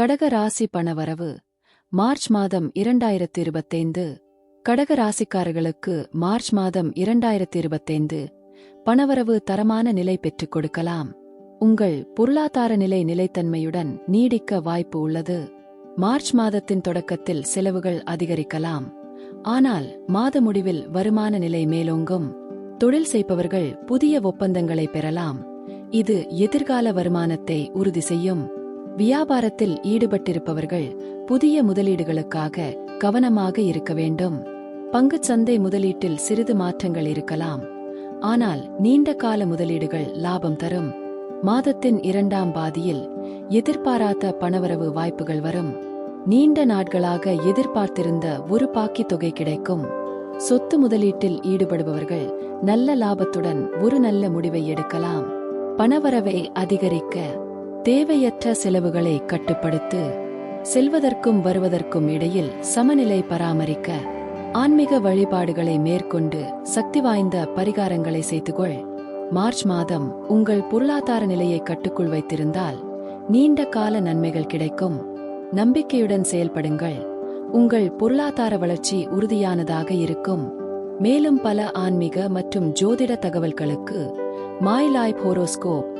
கடக ராசி பணவரவு மார்ச் மாதம் இரண்டாயிரத்து இருபத்தைந்து கடக ராசிக்காரர்களுக்கு மார்ச் மாதம் இரண்டாயிரத்து இருபத்தைந்து பணவரவு தரமான நிலை பெற்றுக் கொடுக்கலாம். உங்கள் பொருளாதார நிலை நிலைத்தன்மையுடன் நீடிக்க வாய்ப்பு உள்ளது. மார்ச் மாதத்தின் தொடக்கத்தில் செலவுகள் அதிகரிக்கலாம். ஆனால் மாத முடிவில் வருமான நிலை மேலோங்கும். தொழில் செய்பவர்கள் புதிய ஒப்பந்தங்களை பெறலாம். இது எதிர்கால வருமானத்தை உறுதி செய்யும். வியாபாரத்தில் ஈடுபட்டிருப்பவர்கள் புதிய முதலீடுகளுக்காக கவனமாக இருக்க வேண்டும். பங்குச் சந்தை முதலீட்டில் சிறிது மாற்றங்கள் இருக்கலாம். ஆனால் நீண்ட கால முதலீடுகள் லாபம் தரும். மாதத்தின் இரண்டாம் பாதியில் எதிர்பாராத பணவரவு வாய்ப்புகள் வரும். நீண்ட நாட்களாக எதிர்பார்த்திருந்த ஒரு பாக்கி தொகை கிடைக்கும். சொத்து முதலீட்டில் ஈடுபடுபவர்கள் நல்ல லாபத்துடன் ஒரு நல்ல முடிவை எடுக்கலாம். பணவரவை அதிகரிக்க தேவையற்ற செலவுகளை கட்டுப்படுத்து செல்வதற்கும் வருவதற்கும் இடையில் சமநிலை பராமரிக்க ஆன்மீக வழிபாடுகளை மேற்கொண்டு சக்தி வாய்ந்த பரிகாரங்களை செய்துகொள். மார்ச் மாதம் உங்கள் பொருளாதார நிலையை கட்டுக்குள் வைத்திருந்தால் நீண்ட கால நன்மைகள் கிடைக்கும். நம்பிக்கையுடன் செயல்படுங்கள். உங்கள் பொருளாதார வளர்ச்சி உறுதியானதாக இருக்கும். மேலும் பல ஆன்மீக மற்றும் ஜோதிட தகவல்களுக்கு மாய் லைஃப் ஹோரோஸ்கோப்